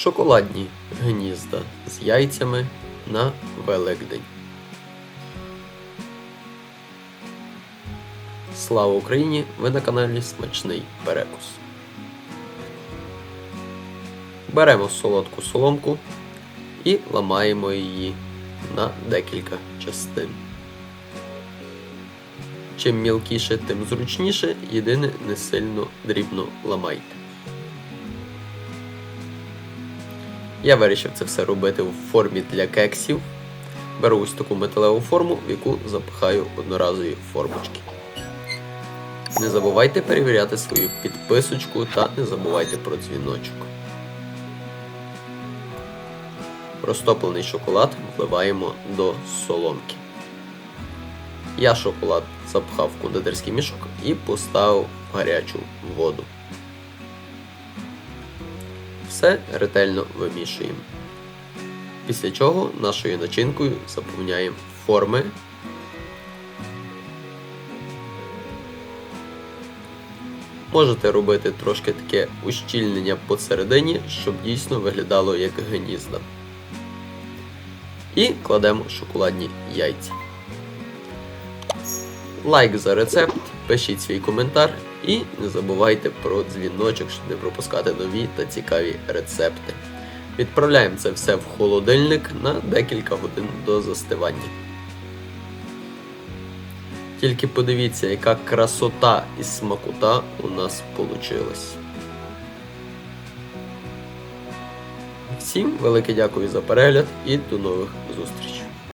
Шоколадні гнізда з яйцями на Великдень. Слава Україні! Ви на каналі Смачний Перекус. Беремо солодку соломку і ламаємо її на декілька частин. Чим мілкіше, тим зручніше, єдине не сильно дрібно ламайте. Я вирішив це все робити в формі для кексів. Беру ось таку металеву форму, в яку запихаю одноразові формочки. Не забувайте перевіряти свою підписочку та не забувайте про дзвіночок. Розтоплений шоколад вливаємо до соломки. Я шоколад запхав в кондитерський мішок і поставив в гарячу воду. Все ретельно вимішуємо. Після чого нашою начинкою заповняємо форми. Можете робити трошки таке ущільнення посередині, щоб дійсно виглядало як гнізда. І кладемо шоколадні яйця. Лайк за рецепт, пишіть свій коментар і не забувайте про дзвіночок, щоб не пропускати нові та цікаві рецепти. Відправляємо це все в холодильник на декілька годин до застивання. Тільки подивіться, яка красота і смакота у нас получилась. Всім велике дякую за перегляд і до нових зустрічей!